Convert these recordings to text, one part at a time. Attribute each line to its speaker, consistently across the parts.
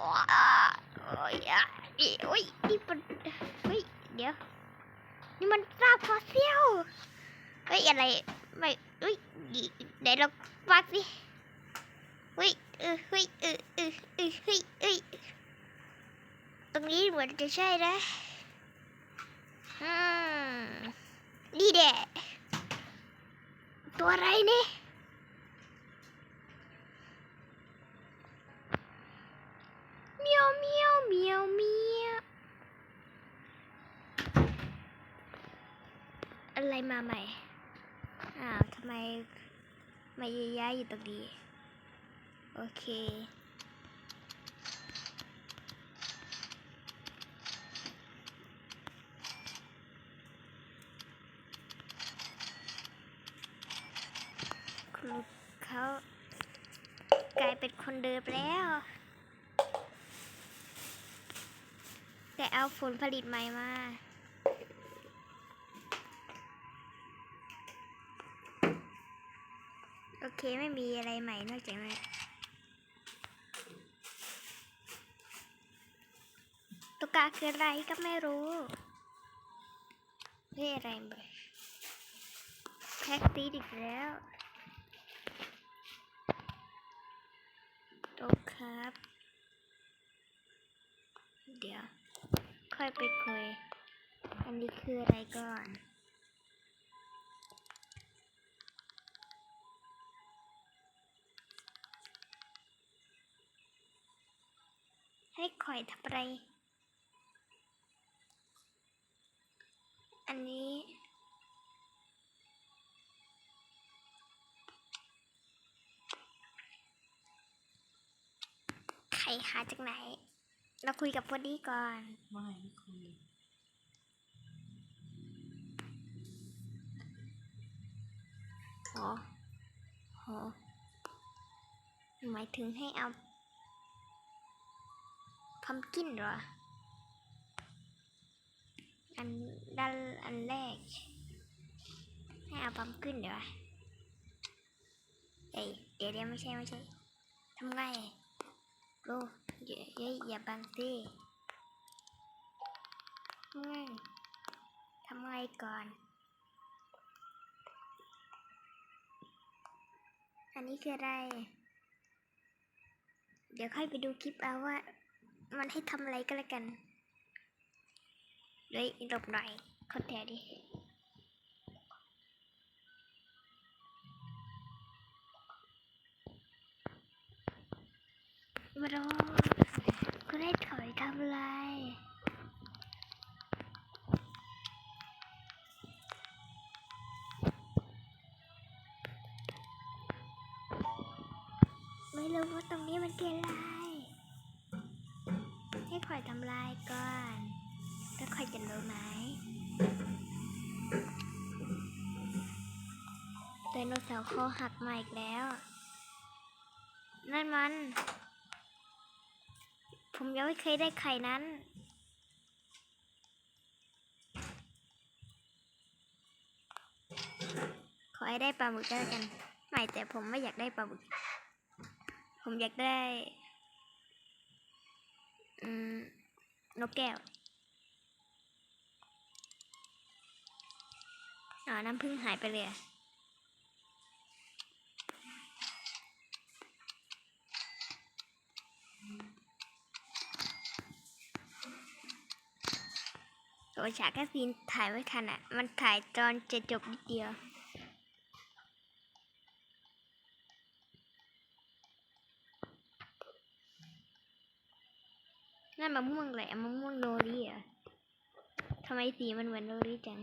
Speaker 1: โอ้ยโอ้ยนี่มันเฮ้ยเดี๋ยว นี่มันซากฟอสซิลเฮ้ยอะไรไม่เฮ้ยเดี๋ยวเราวัดสิเฮ้ยเออเฮ้ยเออเออเออเฮ้ยเอ้ยตรงนี้เหมือนจะใช่นะอืมนี่แหละตัวอะไรเนี่ย เมียวเมียวเมียวเมียวอะไรมาใหม่ อ้าวทำไมมาย้ายๆอยู่ตรงนี้ โอเคครูเขากลายเป็นคนเดิมแล้ว แต่เอาผลผลิตใหม่มา โอเคไม่มีอะไรใหม่นอกจากนั้นตุกาคืออะไรก็ไม่รู้เฮ้ยอะไรเบยแพ็กตีดอีกแล้วโตะครับ เดี๋ยว ค่ อยไปคุย อันนี้คืออะไรก่อน ให้คอยทำอะไร อันนี้ใครหาจากไหน เราคุยกับพอดีก่อน
Speaker 2: ไม่ไม่คุย
Speaker 1: โหโหหมายถึงให้เอาพัมกินเหรอ อันด้านอันแรก ให้เอาพัมกินเหรอเอ้ยเดี๋ยวเดี๋ยวไม่ใช่ไม่ใช่ทำไงโล อย่าอย่าอย่าบังสิทำไงทำไงก่อน อันนี้คืออะไร เดี๋ยวค่อยไปดูคลิปเอาว่า มันให้ทำอะไรก็แล้วกันเลยหลบหน่อยคอนแทดิ มาดูก็ได้ถอยทำไรไม่รู้ว่าตรงนี้มันคืออะไร ให้คอยทำลายก่อน แล้วคอยจะรู้ไหมไดโนเสาร์คอหักมาอีกแล้ว นั่นมัน ผมยังไม่เคยได้ไข่นั้น ขอให้ได้ปลาหมึกก็แล้วกันไม่แต่ผมไม่อยากได้ปลาหมึก ผมอยากได้ อืมนกแก้วอ๋อน้ำผึ้งหายไปเลย โอ้ยฉากแค่ซีนถ่ายไว้ทันอะ มันถ่ายตอนจะจบนิดเดียวนั่นมะม่วงแหละมะม่วงโนริเหรอะทำไมสีมันเหมือนโนริจัง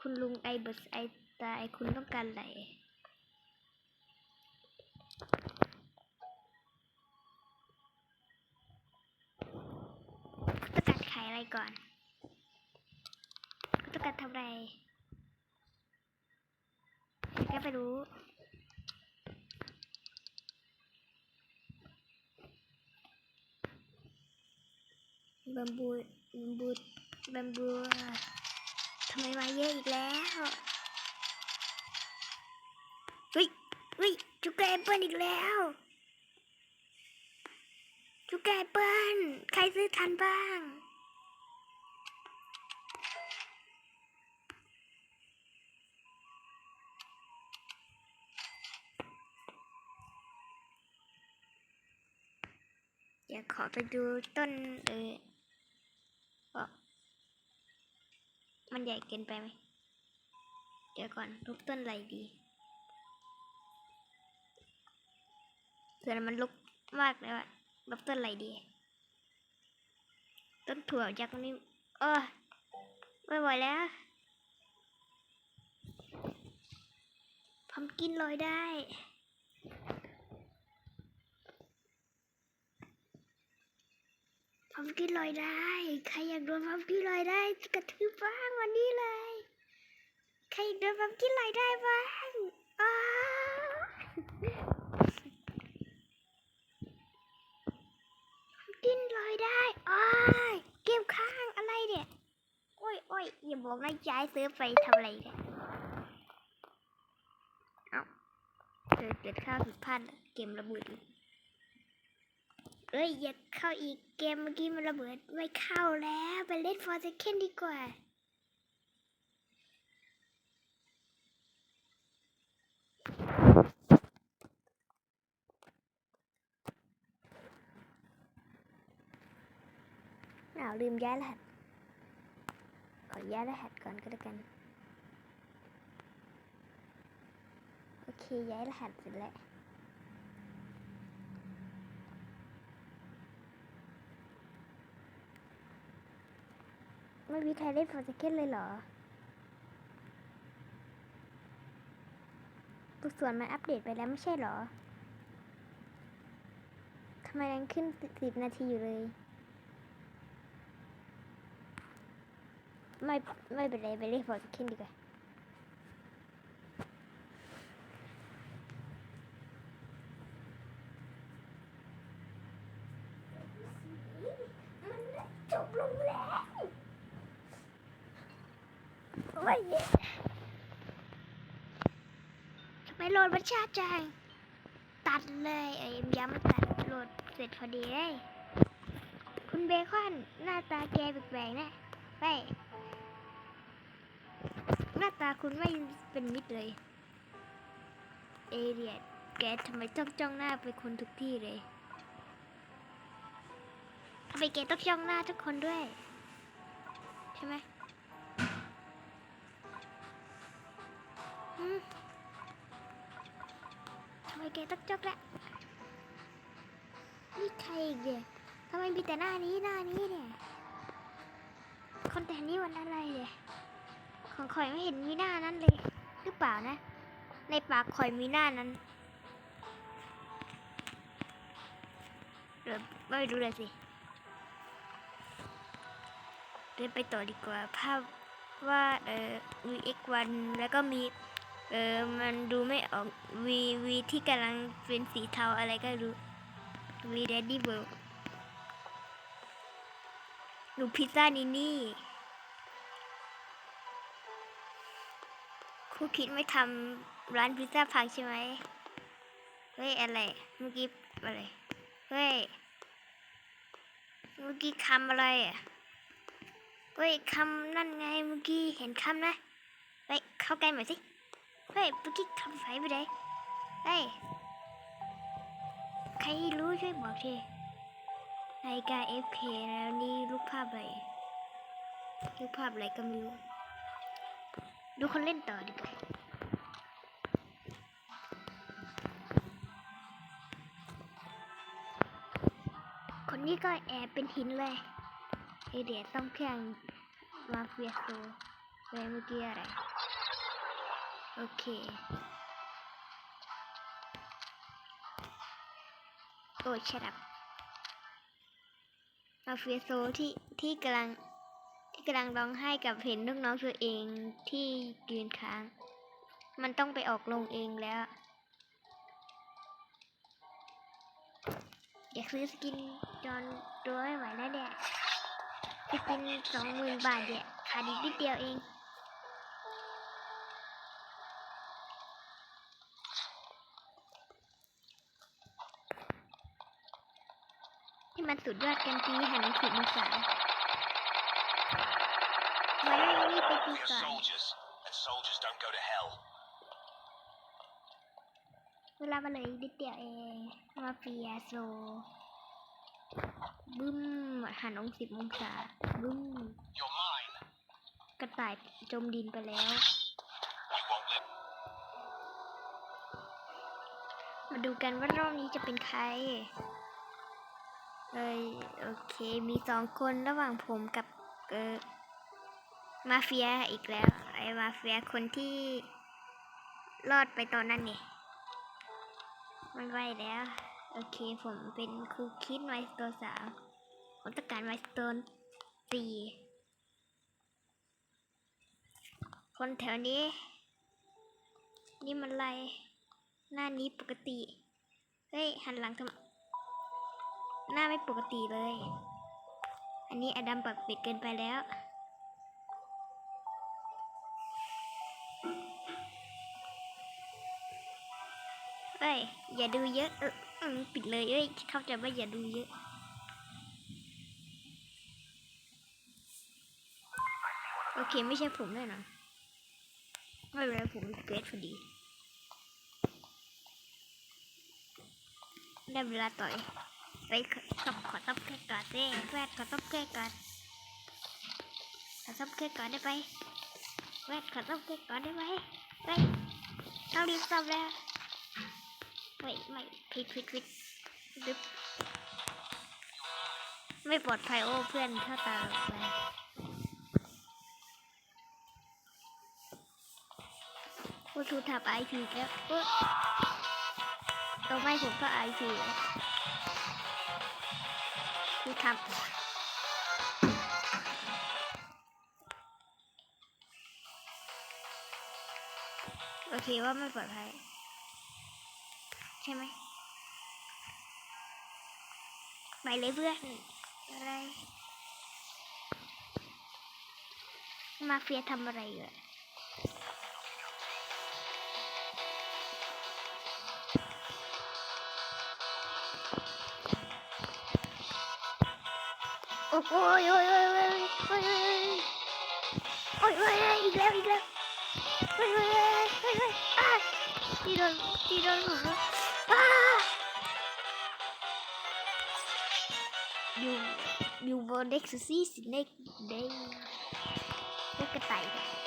Speaker 1: คุณลุงไอเบิร์สไอตายคุณต้องการอะไรต้องการขายอะไรก่อน การทำไรแกไปรู้ บัมบูบัมบูบัมบูทำไมมาเยอะอีกแล้วเฮ้ยเฮ้ยจุกแกเปิลอีกแล้วจุไก่เปิ้ลใครซื้อทันบ้าง ขอไปดูต้นเออมันใหญ่เกินไปไหม เดี๋ยวก่อนลูกต้นอะไรดีส่วมันลุกมากเลยอะลูกต้นอะไรดี ต้นถั่วยักษ์นี่เออไม่ไหวแล้วพัมกินลอยได้ พัมกินลอยได้ ใครอยากโดนพัมกินลอยได้กระทืบบ้างวันนี้เลย ใครอยากโดนพัมกินลอยได้บ้างอ้าวพัมกินลอยได้อ้ายเกมค้างอะไรเนี่ยโอ้ยโอ้ยอย่าบอกนะย้ายซื้อไปทำอะไรเนี่ยเอาเกิดเกิดข้าวผิดพลาดเกมระเบิดอีก เอ้ยอย่าเข้าอีกเกมเมื่อกี้มันระเบิดไม่เข้าแล้วไปเล่นฟอร์เซคนดีกว่าอ้าวลืมย้ายรหัสขอย้ายรหัสก่อนก็แล้วกัน โอเคย้ายรหัสเสร็จแล้ว ไม่มีใครเล่นฟอร์เซเคนเลยเหรอตัวส่วนมันอัปเดตไปแล้วไม่ใช่เหรอทำไมยังขึ้นสิบนาทีอยู่เลย ไม่ไม่เป็นไรไปเล่นฟอร์เซเคนดีกว่า จบลงแล้วโอ้ ยทำไมโหลดมันช้าจังตัดเลยไอ้ย้ำมันตัดโหลดเสร็จพอดีเลยคุณเบคอนหน้าตาแกแปลกๆนะไปหน้าตาคุณไม่เป็นมิตรเลย เอเรียดแกทำไมจ้องจ้องหน้าไปคนทุกที่เลยทำไมแกต้องจ้องหน้าทุกคนด้วย ใช่ไหม ทำไมแกต้องจ้องละนี่ใครอีกเนี่ยทำไมมีแต่หน้านี้หน้านี้เนี่ยคนแต่นี้วันอะไรเนี่ยของข่อยไม่เห็นมีหน้านั้นเลย หรือเปล่านะ ในปากข่อยมีหน้านั้นเดี๋ยวไม่รู้เลยสิเดินไปต่อดีกว่าภาพว่าเอ่อ VX1 แล้วก็มี เออ มันดูไม่ออก V V ที่กำลังเป็นสีเทาอะไรก็รู้ V Daddy World หนูพิซซ่านี่นี่ครูคิดไม่ทำร้านพิซซ่าพังใช่ไหมเฮ้ยอะไร เมื่อกี้อะไร เฮ้ย เมื่อกี้คำอะไรอะ เฮ้ยคำนั่นไงเมื่อกี้เห็นคำนะ ไปเข้าใกล้หน่อยสิ เฮ้ยเมื่อกี้คำไฟไปไหนเฮ้ยใครรู้ช่วยบอกทีนาฬิกา FK แล้วนี่รูปภาพอะไรรูปภาพอะไรก็ไม่รู้ ดูคนเล่นต่อดีกว่าคนนี้ก็แอบเป็นหินเลยไอเดียต้องเครื่งมาเฟียโซเลยเมื่อกี้อะไร โอเค โอ้ยชัดับมาเฟียโซที่ที่กำลังที่กำลังร้องไห้กับเห็นลูกน้องตัวเองที่ยืนค้าง มันต้องไปออกลงเองแล้ว อยากซื้อสกินจอนตัวไม่ไหวแล้วเนี่ยจะเป็นสองหมื่นบาทเนี่ยขาดอีกนิดเดียวเอง อที่มันสุดยอดกันตีหันขีดมือสามมาได้รีบไปตี
Speaker 2: We are
Speaker 1: ก่อน
Speaker 2: soldiers, and soldiers don't go to hell.
Speaker 1: เวลามาเลยนิดเดียวเองมาเฟียโซบึ้มหันองสิบองศาบึ้ม
Speaker 2: You're mine.
Speaker 1: กระต่ายจมดินไปแล้ว
Speaker 2: You won't live.
Speaker 1: มาดูกันว่ารอบนี้จะเป็นใคร เอ้ยโอเคมีสองคนระหว่างผมกับเออมาเฟียอีกแล้ว ไอ้มาเฟียคนที่รอดไปตอนนั้นนี่ไม่ไหวแล้ว โอเคผมเป็นครูคิดไวสโตนสามผมต้องการไวสโตนสี่คนแถวนี้ นี่มันอะไร หน้านี้ปกติ เฮ้ย หันหลังทำไม หน้าไม่ปกติเลย อันนี้อดัมปักปิดเกินไปแล้ว เอ้ย อย่าดูเยอะเออปิดเลยเอ้ย เข้าใจว่าอย่าดูเยอะโอเค ไม่ใช่ผมแน่นอนไม่เป็นไรผมเกรดพอดี ได้เวลาต่อย ไปขอขอต้องแค่ก่อนสิแฟดขอต้องแค่ก่อนขอต้องแค่ก่อนได้ไหมแฟดขอต้องแค่ก่อนได้ไหมไปต้องรีบซ่อมแล้วไม่ไม่ผิดผิดผิดดึบไม่ปลอดภัยโอ้เพื่อนเข้าตาไปผู้ทูทับไอพีแล้วอุ๊ยตัวไม่ผมก็ไอพี ผู้ทับโอเคว่าไม่ปลอดภัย ใช่ไหมไปเลยเพื่อนอะไรมาเฟียทำอะไรอยู่ You you go next to see snake day. Look at.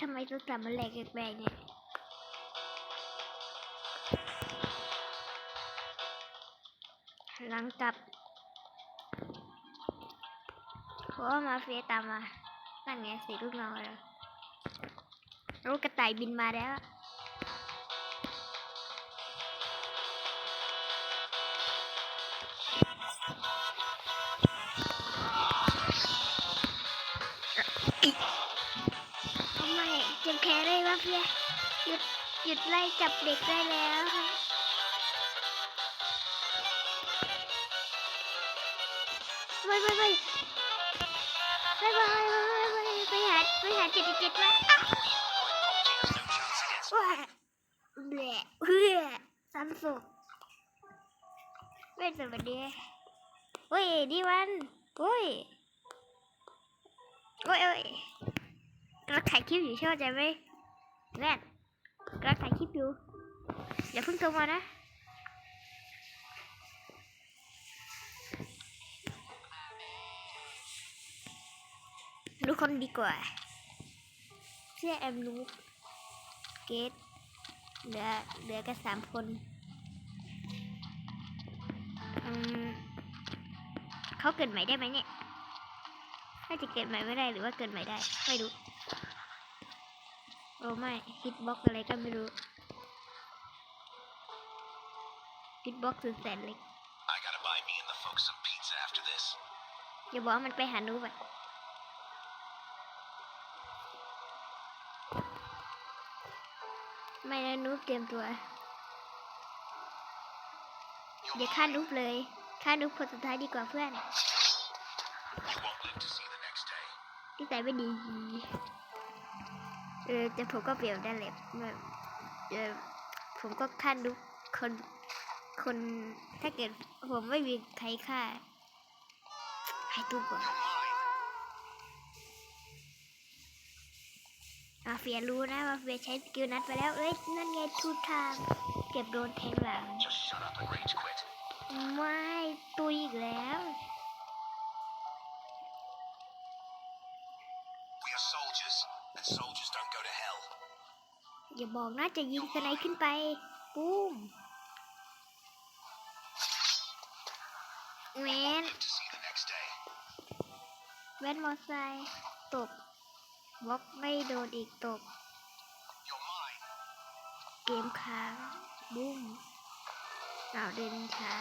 Speaker 1: ทำไมตัวสามมันแหลกแปลกๆเนี่ยหลังกลับเพราะมาเฟียตามมานั่นไงสีลูกน้องแล้วลูกกระต่ายบินมาแล้ว เฟียหยุดหยุดไล่จับเด็กได้แล้วค่ะไปไปไปไปไปไปไปหาไปหาเจ็ดเจ็ดมาว้าแหละเพื่อซ้ำสุกเว้ยสวัสดีเฮ้ยดีวันเฮ้ยโอ้ยโอ้ยกำลังถ่ายคลิปอยู่ใชอบใจไหม แม่นกำลังถ่ายคลิปอยู่ อย่าเพิ่งโทรมานะดูคนดีกว่าเชื่อแอมนูเกตเหลือเหลือกันสามคนเขาเกิดใหม่ได้ไหมเนี่ยน่าจะเกิดใหม่ไม่ได้หรือว่าเกิดใหม่ได้ ไม่รู้ โอ้ไม่ฮิตบ็อกอะไรก็ไม่รู้ฮิตบ็อกสุดแสนเล็ก
Speaker 2: I gotta buy me and the folks some pizza after this.
Speaker 1: อย่าบอกว่ามันไปหานูบอะไม่นะนูบเตรียมตัว
Speaker 2: You're
Speaker 1: อย่าฆ่า
Speaker 2: mine.
Speaker 1: นูบเลยฆ่านูบคนสุดท้ายดีกว่าเพื่อน
Speaker 2: You won't live to see the next day.
Speaker 1: ที่แต่ไม่ดี เออแต่ผมก็เปลี่ยนได้แหละแบบเออผมก็ฆ่าทุกคนคนถ้าเกิดผมไม่มีใครฆ่าให้ตู้ก่อน
Speaker 2: You're mine.
Speaker 1: มาเฟียรู้นะมาเฟียใช้สกิลนัดไปแล้วเอ้ยนั่นไงทูทางเก็บโดนแทงหลัง
Speaker 2: Just shut up and rage quit.
Speaker 1: ไม่ตุยอีกแล้ว อย่าบอกนะจะยิงสไนขึ้นไปปุ้มแวนแวนมอไซค์ตกบล็อกไม่โดนอีกตก เกมค้างบุ้มเอาวเดินช้า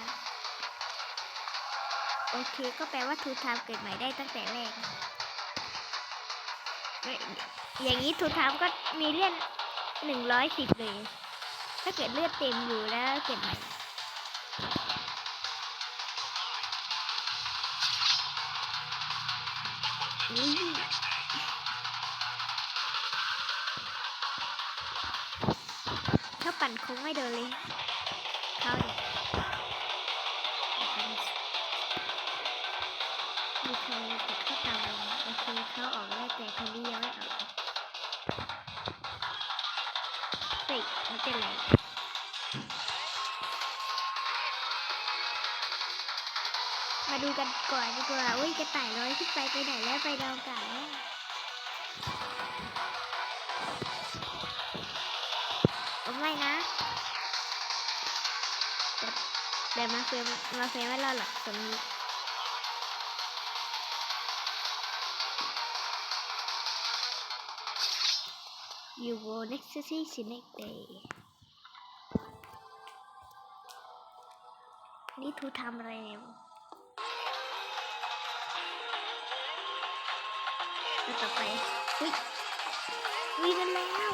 Speaker 1: โอเคก็แปลว่าทูทามเกิดใหม่ได้ตั้งแต่แรก อยอย่างนี้ทูทามก็มีเลื่อน หนึ่งร้อยสิบเลย ถ้าเกิดเลือดเต็มอยู่แล้วเกิดใหม่ถ้าปั่นคงไม่โดนเลยเข้าดิมีใครกดเข้าตามลงโอเคเข้าออกได้แต่คนนี้ยังไม่ออก ฮ้ยไม่ไรมาดูกันก่อนดีกว่าอุ้ยกระต่ายร้อยขึ้นไปไปไหนแล้วไปดาวกาแล้วโอ้ไม่นะแต่มาเฟรมมาเฟรมไม่รอดหรอกตรงนี้ You will next to see you next day นี่ทูทำอะไรเนี่ยแล้วต่อไปอุ้ยวิ่งกันแล้ว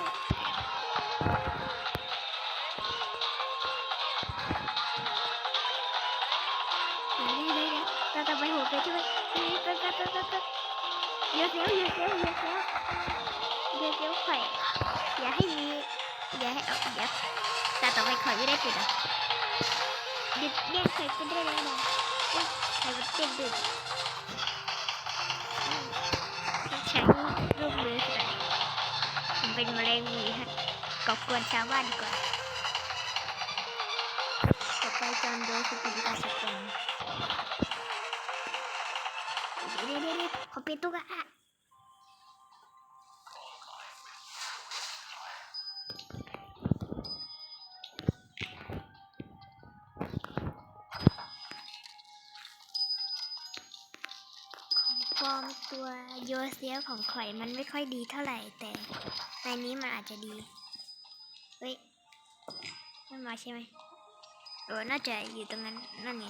Speaker 1: เดี๋ยวเดี๋ยวเดี๋ยวเราต่อไปหัวไปช่วยเฮ้ยไปไปไปไปไปเดี๋ยวเดี๋ยวเดี๋ยวเดี๋ยวเดี๋ยวเดี๋ยวเดี๋ยวไข่ อย่าให้มีอย่าให้เอาอย่าแต่ต่อไปไข่ไม่ได้ติดอะหยุดแย่งไข่ไปได้แล้วนะอุ้ยไข่มันเต้นดึกใช้รูปมือส่ผมเป็นแมลงหวีฮะก่อกวนชาวบ้านก่อน เซียของข่อยมันไม่ค่อยดีเท่าไหร่ แต่ในนี้มันอาจจะดี เฮ้ยมันมาใช่ไหมโอ้น่าจะอยู่ตรงนั้นนั่นไง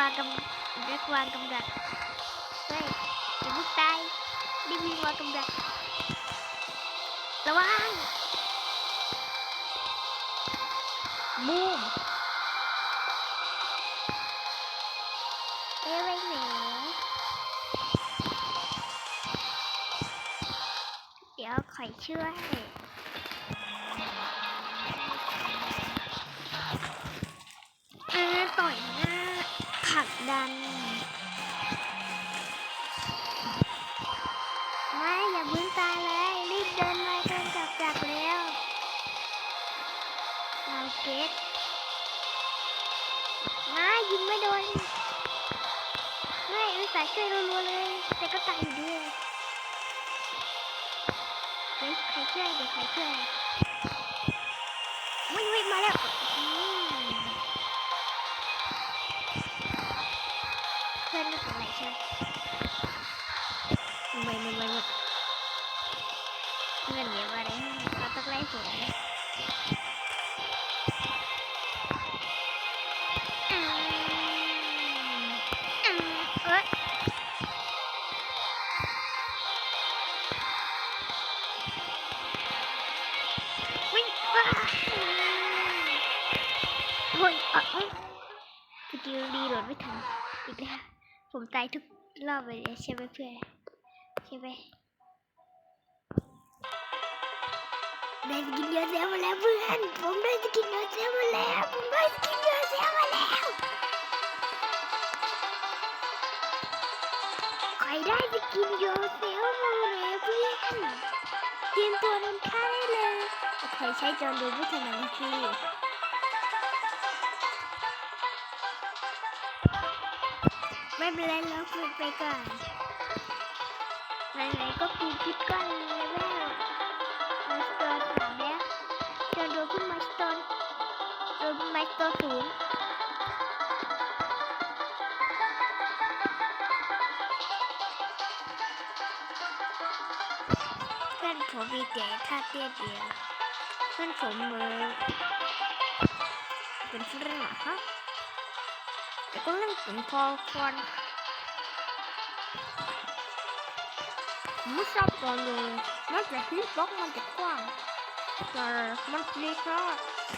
Speaker 1: วางกำนักวางกำดักเฮ้ยอย่าเพิ่งตายรีบวิ่งวางกำดักระวังบูมเอ้ยไปไหนเดี๋ยวขอยช่วย ดัน ไม่อย่าเพึ่งตายเลย รีบเดินมาเดินจับจับแล้วเอาเก็ตไม่ยิงไม่โดนไม่อุตส่าห์ช่วยรัวๆเลย แต่ก็ตายอยู่ดีเฮ้ยใครช่วยเดี๋ยวใครช่วย เงินเยอะไรเขาต้องไล่ผมวิ่งว้าโอ้ยอ๋อสกิลรีโหไม่ทันอีกแล้วผมตายทุกรอบเลยใช่ไหมเพื่อนใช่ไหม กินเยอะแยะมาแล้วเพื่อน ผมได้สกินเยอะแยะมาแล้ว ผมได้สกินเยอะแยะมาแล้วใครได้สกินเยอะแยะมาแล้วเพื่อนเตรียมตัวโดนฆ่าได้เลยใครใช้จอดูไม่ถนัดสิไม่เป็นไรเราคุยไปก่อนไหนๆก็ปีคิดก่อนเลยแม่ ตอศูนย์เพื่อนผมมีแต่ท่าเตี้ยเดียวเพื่อนผมมือเป็นฝรั่งหรอฮะแต่ก็เล่นถึงพอคอนไม่ชอบตอนเลยมันจะฮิตบล็อกมันจะกว้างแต่มันดีแค่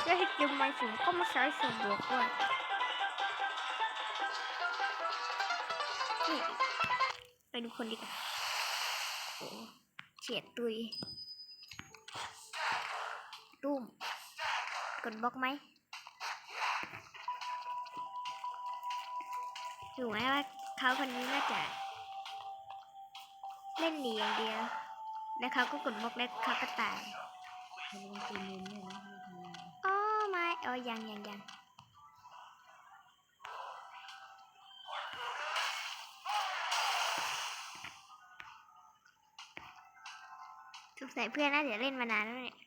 Speaker 1: จะให้จิ้มไม่สูงก็มาใช้ส่วนบวกด้วยนี่ไปดูคนดีกว่าโอ้เฉียดตุยตุ้มกดบล็อกไหมถูกไหมว่าเขาคนนี้น่าจะเล่นหนีอย่างเดียว แล้วเขาก็กดบล็อกแล้วเขาก็ตายอ๋อไม่ อยังยังยังสงสัยเพื่อนน่าจะเล่นมานานแล้วเนี่ย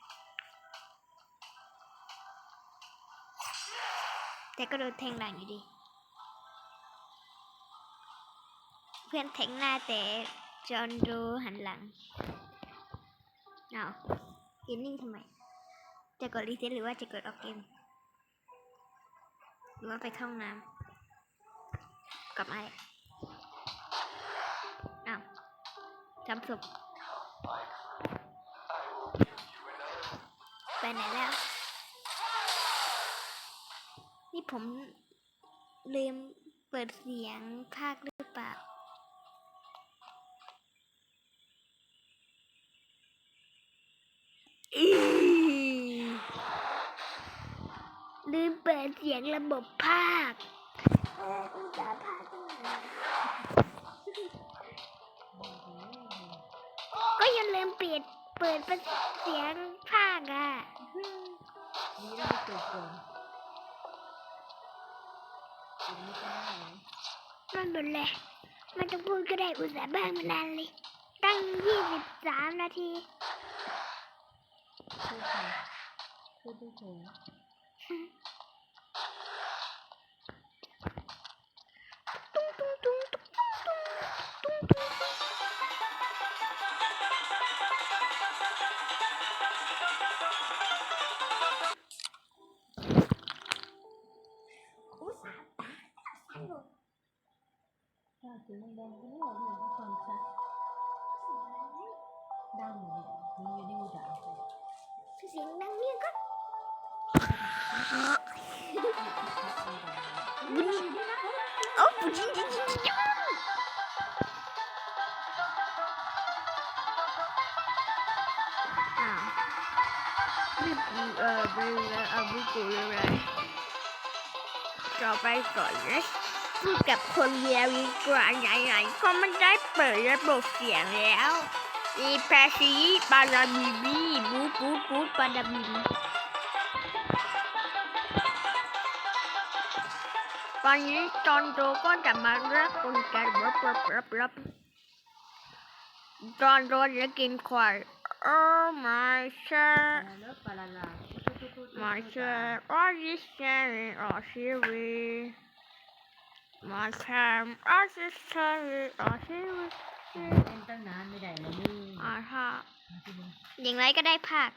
Speaker 1: แต่ก็โดนแทงหลังอยู่ดี เพื่อนแทงหน้าแต่จอห์นโดหันหลัง เอายืนนิ่งทำไม จะกดรีเซ็ตหรือว่าจะกดออกเกม รือว่าไปเข้าห้องน้ำกลับมาอ้าวทำศพไปไหนแล้ว นี่ผมลืมเปิดเสียงภาคหรือเปล่า อีลืมเปิดเสียงระ บบภาคเอออุตส่าห์ภาคตั้งนานก็ยังลืมเปิดเปิดเสียงภาคอะ
Speaker 3: นี่ได้เกิดก่อนถึงไม่ได้เหรอ
Speaker 1: มันเป็นไรมันต้องพูดก็ได้อุตส่าห์บ้างมานานเลย ตั้งยี่สิบสามนาที
Speaker 3: พูดค่ะพูดเฉ ไป
Speaker 1: ก่อนนะพูดกับคนเดียวดีกว่าไหนๆก็ไม่ได้เปิดระบบเสียงแล้วอีแพซีปาราบีบีบูบูบูปาราบีบีตอนนี้จอนโจก็จะมารักคนกันรับรับรับรับจอนโจจะกินควายโอ้ my god my god all this story all series my time all this story all series
Speaker 3: เล่นตั้งนานไม่ได้เลยมึง
Speaker 1: อ่าฮะ
Speaker 3: มาที่นี่
Speaker 1: อย่างไรก็ได้ภาค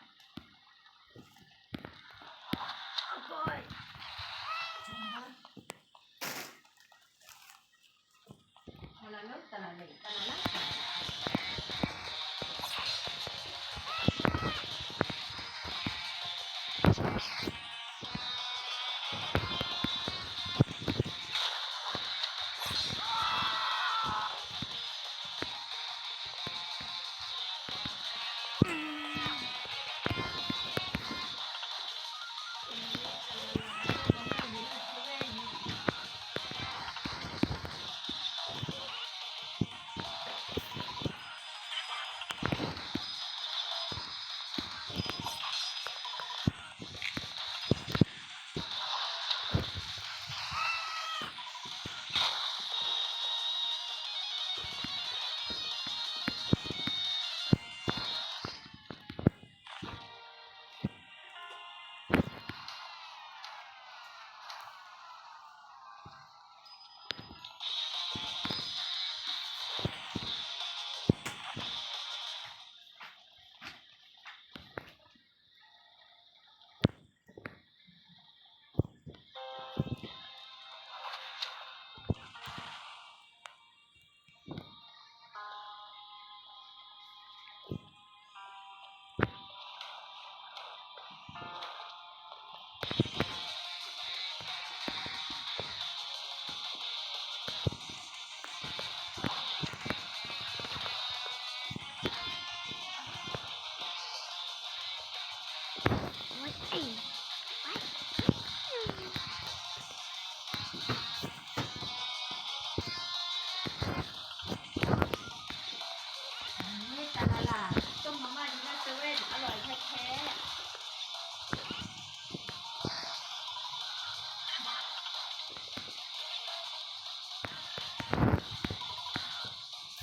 Speaker 3: ปลาลาลาปลาลาเลยปลาลาลา